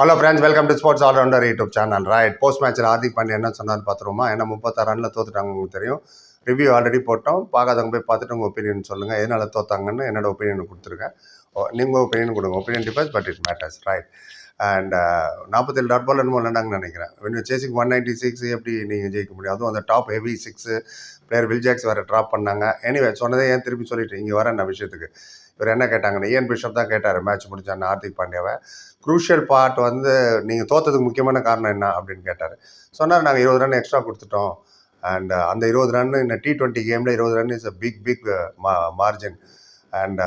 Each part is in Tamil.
Hello friends welcome to sports allrounder YouTube channel right post மேட்ச்சில் ஹார்திக் பாண்டியா என்ன சொன்னார் பார்த்துருமா ஏன்னா முப்பத்தாறு ரனில் தோத்துட்டாங்க உங்களுக்கு தெரியும். ரிவ்யூ ஆல்ரெடி போட்டோம். பார்க்காதவங்க போய் பார்த்துட்டு உங்கள் ஒப்பீனியன் சொல்லுங்கள் எதனால் தோத்தாங்கன்னு என்னோட ஒப்பீனியன் கொடுத்துருக்கேன். நீங்கள் ஒப்பீனியன் கொடுங்க. Opinion differs but it matters right and நாற்பத்தேழு டாட் பால் என்னமோ விளையாண்டாங்கன்னு நினைக்கிறேன். When chasing one ninety six எப்படி நீங்கள் ஜெயிக்க முடியும்? அதுவும் அந்த top heavy six player Will Jacks வேறு ட்ராப் பண்ணாங்க. எனிவே சொன்னதே ஏன் திருப்பி சொல்லிட்டு இங்கே வரேன் நான் விஷயத்துக்கு. இவர் என்ன கேட்டாங்கன்னு ஏன் பிஷப் தான் கேட்டார் மேட்ச் முடிச்சான்னு ஹார்திக் பாண்டியாவை. குரூஷியல் பார்ட் வந்து நீங்கள் தோத்ததுக்கு முக்கியமான காரணம் என்ன அப்படின்னு கேட்டார். சொன்னார் நாங்கள் இருபது ரன் எக்ஸ்ட்ரா கொடுத்துட்டோம். அண்ட் அந்த இருபது ரன் இந்த டி டுவெண்ட்டி கேமில் இருபது run is a big big மா மார்ஜின் அண்ட்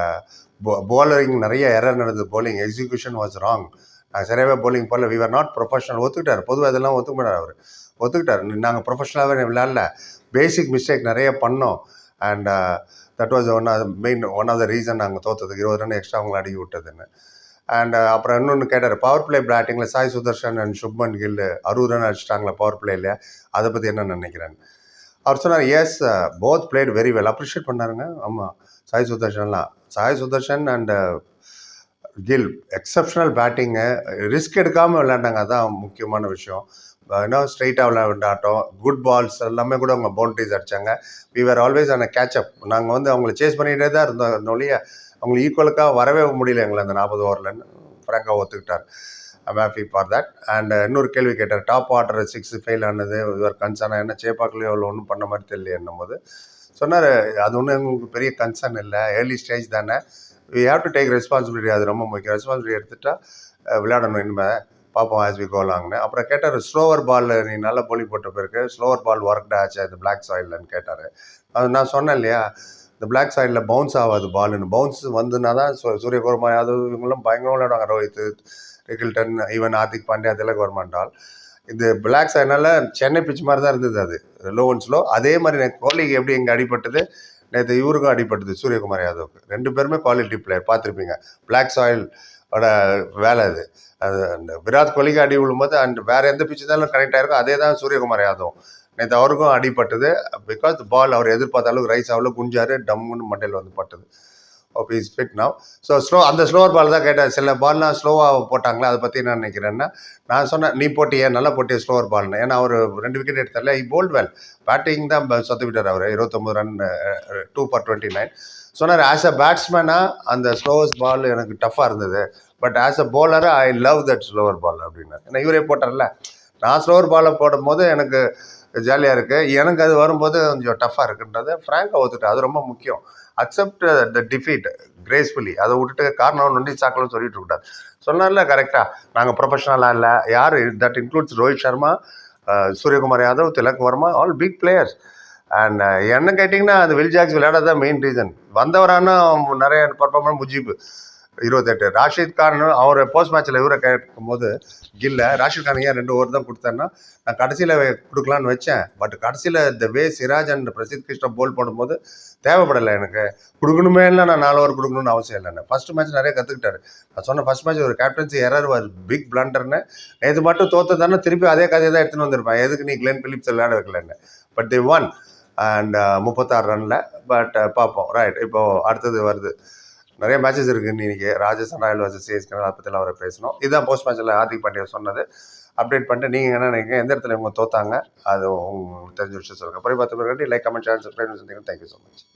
போலரிங் நிறைய எரர் நடந்தது. போலிங் எக்ஸிக்யூஷன் வாஸ் ராங் நாங்கள் சரியாகவே போலிங் போடல. We நாட் ப்ரொஃபஷனல் ஒத்துக்கிட்டார். பொதுவாக இதெல்லாம் ஒத்துக்க மாட்டார் அவர். ஒத்துக்கிட்டார். நாங்கள் ப்ரொஃபஷனலாகவே விளையாடல. பேசிக் மிஸ்டேக் நிறைய பண்ணோம். And that was one of main one of the reason நாங்கள் தோத்ததுக்கு இருபது ரன் எக்ஸ்ட்ரா அவங்களை அடி விட்டதுன்னு. அண்ட் uh, அப்புறம் இன்னொன்று கேட்டார் பவர் பிளே பேட்டிங்கில் சாய் சுதர்ஷன் அண்ட் சுப்மன் கில் அறுபது ரன் அடிச்சிட்டாங்களா பவர் பிளேயில் அதை பற்றி என்ன நினைக்கிறேன் அவர் சொன்னார் yes both played very well appreciate பண்ணாருங்க. ஆமாம் Sai சுதர்ஷன்லாம் Sai Sudharsan and Gill exceptional batting risk எடுக்காமல் விளையாண்டாங்க. அதான் முக்கியமான விஷயம். ஏன்னா ஸ்ட்ரைட்டாக விளையாண்டாட்டம் குட் பால்ஸ் எல்லாமே கூட அவங்க பவுண்டரிஸ் அடித்தாங்க we were always on catch up நாங்கள் வந்து அவங்கள சேஸ் பண்ணிகிட்டே தான் இருந்தோம். இருந்தோழிய அவங்களுக்கு ஈக்குவலுக்காக வரவே முடியல எங்களை அந்த நாற்பது ஓவரில்னு ஃப்ராங்காக ஒத்துக்கிட்டார். I'm happy for that and இன்னொரு கேள்வி கேட்டார். டாப் ஆர்டர் சிக்ஸ் ஃபெயில் ஆனது இவர் கன்சர்ன் என்ன? சேப்பாக்கிலேயே அவ்வளோ ஒன்றும் பண்ண மாதிரி தெரியலன்னும் போது சொன்னார் அது ஒன்றும் எங்களுக்கு பெரிய கன்சர்ன் இல்லை. ஏர்லி ஸ்டேஜ் தானே. We have to take responsibility அது ரொம்ப முக்கியம். ரெஸ்பான்சிபிலிட்டி எடுத்துகிட்டா விளையாடணும் இனிமேல் பார்ப்போம் ஆஸ் வி கோலாங்னு அப்புறம் கேட்டார் ஸ்லோவர் பால் நீ நல்ல போலி போட்ட பிறகு ஸ்லோவர் பால் ஒர்க் ஆச்சு அது பிளாக் சாயில்னு கேட்டார். அது நான் சொன்னேன் இல்லையா இந்த பிளாக் சாயிலில் பவுன்ஸ் ஆகாது பாலுன்னு பவுன்ஸ் வந்துனா தான் சூரியகுமார் யாதவ் இவங்களும் பயங்கரம் விளையாடுவாங்க. ரோஹித் ரிகில்டன் ஈவன் ஹார்திக் பாண்டியா திலக் வர்மாண்டால் இது பிளாக் சாயினால சென்னை பிச் மாதிரி தான் இருந்தது அது. லோ ஒன் ஸ்லோ அதே மாதிரி கோலிக்கு எப்படி இங்கே அடிபட்டது? நேற்று இவருக்கும் அடிபட்டது சூரியகுமார் யாதவுக்கு. ரெண்டு பேருமே குவாலிட்டி பிளேயர் பார்த்துருப்பீங்க. பிளாக் சாயில் வேலை அது. அது அந்த விராட் கோலிக்கு அடி விழும்போது அண்ட் வேறு எந்த பிச்சு தான் கனெக்ட் ஆயிருக்கும். அதே தான் சூரியகுமார் யாதவ் நேற்று அவருக்கும் அடிப்பட்டது பிகாஸ் பால் அவர் எதிர்பார்த்த அளவுக்கு ரைஸ் ஆகல குஞ்சாரு டம்முன்னு மண்டையில் வந்து பட்டது. Okay is fit now so slow அந்த ஸ்லோவர் பால் தான் கேட்டேன். சில பால்லாம் ஸ்லோவாக போட்டாங்களா? அதை பற்றி என்ன நினைக்கிறேன்னா நான் சொன்னேன் நீ போட்டியே நல்லா போட்டியே ஸ்லோவர் பால்னு ஏன்னா அவர் ரெண்டு விக்கெட் எடுத்தார்ல இ போல்ட் வெல் பேட்டிங் தான் சொத்து விட்டார் அவர். இருபத்தொம்பது run two for twenty nine சொன்னார் ஆஸ் அ பேட்ஸ்மேனாக அந்த ஸ்லோவஸ்ட் பால் எனக்கு டஃப்பாக இருந்தது. But as a bowler I love that slower ball அப்படின்னா ஏன்னா இவரே போட்டார்ல. நான் ஸ்லோவர் பாலை போடும் போது எனக்கு ஜாலியாக இருக்குது எனக்கு அது வரும்போது கொஞ்சம் டஃப்பாக இருக்குன்றதை ஃப்ராங்காக ஒத்துட்டு அது ரொம்ப முக்கியம். அக்செப்ட் த டிஃபீட் கிரேஸ்ஃபுல்லி அதை விட்டுட்டு காரணம் நொண்டி சாக்கலன்னு சொல்லிட்டு இருக்கக்கூடாது சொன்னார்ல கரெக்டாக நாங்கள் ப்ரொஃபஷனலாக இல்லை. யார்? That includes Rohit Sharma Suryakumar Yadav Tilak Varma all big players and uh, என்ன கேட்டிங்கன்னா அது வில் ஜாக்ஸ் தான் மெயின் ரீசன் வந்தவரான நிறைய பர்ஃபார்மன்ஸ் முஜீப் இருபத்தெட்டு. ராஷித் கான் அவர் போஸ்ட் மேட்ச்சில் இவரை கேட்கும் போது கில்ல ராஷித் கான் ஏன் ரெண்டு ஓவர் தான் கொடுத்தேன்னா நான் கடைசியில் கொடுக்கலான்னு வச்சேன். பட் கடைசியில் இந்த way Siraj and Prasidh Krishna ball போடும்போது தேவைப்படலை எனக்கு. கொடுக்கணுமே இல்லை நான் நாலு ஓவர் கொடுக்கணும்னு அவசியம் இல்லை ஃபர்ஸ்ட் மேட்ச் நிறைய கற்றுக்கிட்டாரு நான் சொன்ன ஃபர்ஸ்ட் மேட்ச் ஒரு கேப்டன்சி எரர் வாஸ் பிக் பிளண்டர்னு இது மட்டும் தோத்து தானே திருப்பி அதே கதையை தான் எடுத்துன்னு வந்திருப்பேன். எதுக்கு நீ கிளென் பிலிப்ஸ் விளையாட வைக்கலன்னு. But the one and uh, முப்பத்தாறு ரனில் பட் uh, பார்ப்போம். ரைட் இப்போது அடுத்தது வருது. நிறைய மேட்சஸ் இருக்குது இன்றைக்கி ராஜஸ்தான் ராயல் வர்சஸ் சிஎஸ்கே அதை பற்றிலாம் அவரை பேசணும். இதுதான் போஸ்ட் மேட்ச்சில் ஹார்திக் பாண்டியா சொன்னது. அப்டேட் பண்ணிட்டு நீங்கள் என்ன நினைக்கிறீங்க? எந்த இடத்துல இவங்க தோத்தாங்க? அது உங்களுக்கு தெரிஞ்ச விஷயம் சொல்லுங்கள் அப்புறம் பார்த்து like comment channel subscribe thank you so much